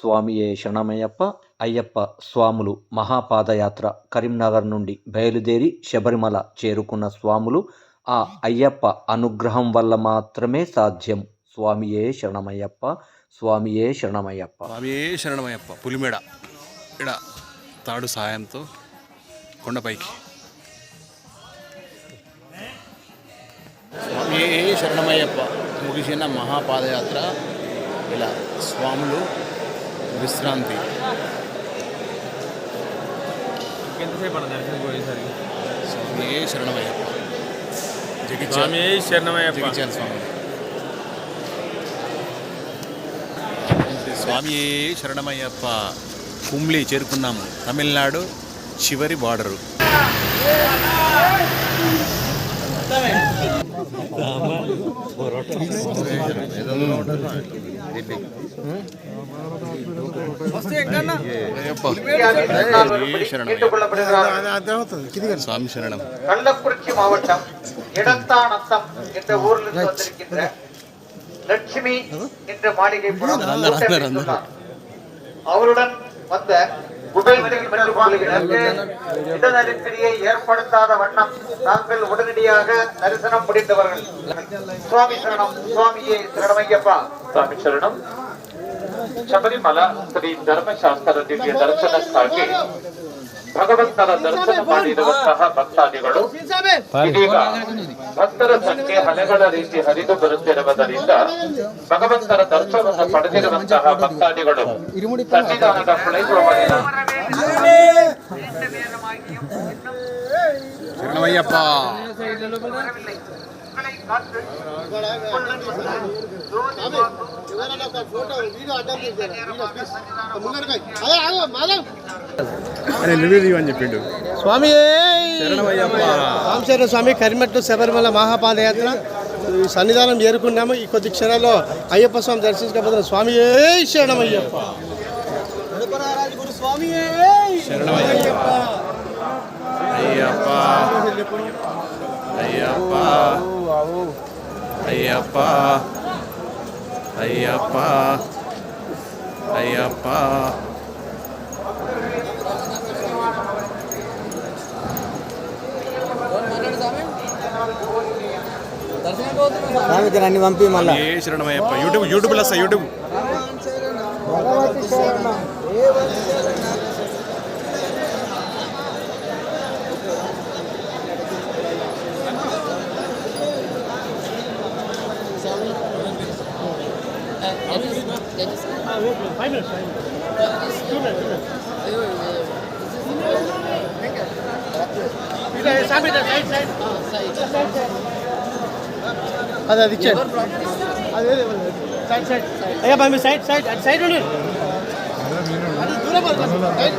స్వామియే శరణమయ్యప్ప అయ్యప్ప స్వాములు మహాపాదయాత్ర కరీంనగర్ నుండి బయలుదేరి శబరిమల చేరుకున్న స్వాములు ఆ అయ్యప్ప అనుగ్రహం వల్ల మాత్రమే సాధ్యం. స్వామియే శరణమయ్యప్ప స్వామియే శరణమయ్యప్ప. స్వామియే శరణమయ్యప్ప పులిమేడ. ఇడ తాడు సాయంతో కొండపైకి స్వామియే శరణమయ్యప్ప. ముగిసిన మహాపాదయాత్ర. ఇలా స్వాములు విశ్రాంతి. శరణమయ్యప్ప. జగిత్యాల స్వామి శరణమయ్యప్ప. జగిత్యాల స్వామి. స్వామియే శరణమయ్యప్ప. కుమ్లి చేరుకున్నాము. తమిళనాడు చివరి బార్డరు. கள்ளக்குறிச்சி மாவட்டம் இடத்தானத்தம் என்ற ஊரில் இருந்து வந்திருக்கின்ற லட்சுமி என்ற மாளிகை அவருடன் வந்த உபயோகத்தில் பெற்றிருப்பார்கள் இட நெருக்கடியை ஏற்படுத்தாத வண்ணம் தாங்கள் உடனடியாக தரிசனம் முடிந்தவர்கள் சுவாமி சரணம் சுவாமியே சரணமையப்பா. சுவாமி சரணம். ಶಬರಿಮಲಾ ಶ್ರೀ ಧರ್ಮಶಾಸ್ತ್ರ ದಿವ್ಯ ದರ್ಶನಕ್ಕಾಗಿ ಭಗವಂತನ ದರ್ಶನ ಮಾಡಿರುವಂತಹ ಭಕ್ತಾದಿಗಳು ಇದೀಗ ಭಕ್ತರ ಸಂಖ್ಯೆ ಹಲೆಗಳ ರೀತಿ ಹರಿದು ಬರುತ್ತಿರುವುದರಿಂದ ಭಗವಂತನ ದರ್ಶನವನ್ನು ಪಡೆದಿರುವಂತಹ ಭಕ್ತಾದಿಗಳು ಸನ್ನಿಧಾನದ உங்களை காத்து అని చెప్పిండు స్వామి శరణమయ్యప్ప రామచంద్ర స్వామి కరిమెట్టు శబరిమల మహాపాదయాత్ర ఈ సన్నిధానం చేరుకున్నాము ఈ కొద్ది క్షణాల్లో అయ్యప్ప స్వామి దర్శించకపోతున్న స్వామి ఏ శరణమయ్యప్ప స్వామి శరణమయ్యప్ప అయ్యప్ప అయ్యప్ప అయ్యప్ప అయ్యప్ప అయ్యప్ప అన్ని పంపి మళ్ళా ఏ శరణమయ్యప్ప యూట్యూబ్ యూట్యూబ్లో వస్తా యూట్యూబ్ అది అది ఇచ్చాడు అదే సైడ్ సైడ్ అయ్యా పంపి సైడ్ సైడ్ అటు సైడ్ ఉండు. అది దూరం. సైడ్.